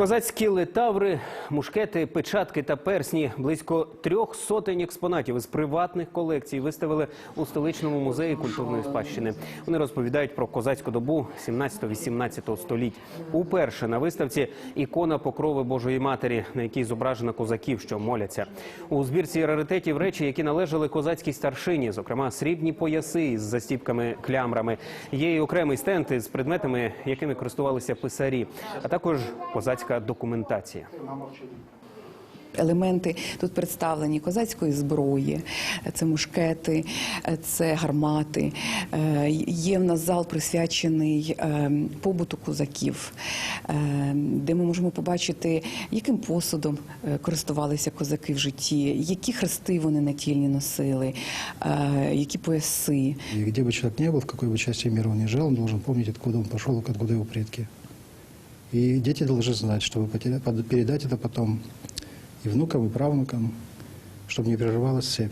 Козацькі летаври, мушкети, печатки та персні близько трьох сотень експонатів із приватних колекцій виставили у столичному музеї культурної спадщини. Вони розповідають про козацьку добу 17-18 століть. Уперше на виставці ікона покрови Божої Матері, на якій зображено козаків, що моляться. У збірці раритетів речі, які належали козацькій старшині, зокрема срібні пояси із застіпками клямрами. Є й окремий стенд із предметами, якими користувалися писарі, а також козацька документація. Елементи тут представлені козацької зброї, це мушкети, це гармати. Е, Є в нас зал присвячений е, побуту козаків, е, де ми можемо побачити, яким посудом е, користувалися козаки в житті, які хрести вони натільні носили, е, які пояси. И где бы человек ни был, в какой бы части мира он ни жил, он должен помнить, откуда он пошел, откуда его предки. И дети должны знать, чтобы потеря- под- передать это потом и внукам, и правнукам, чтобы не прерывалась цепь.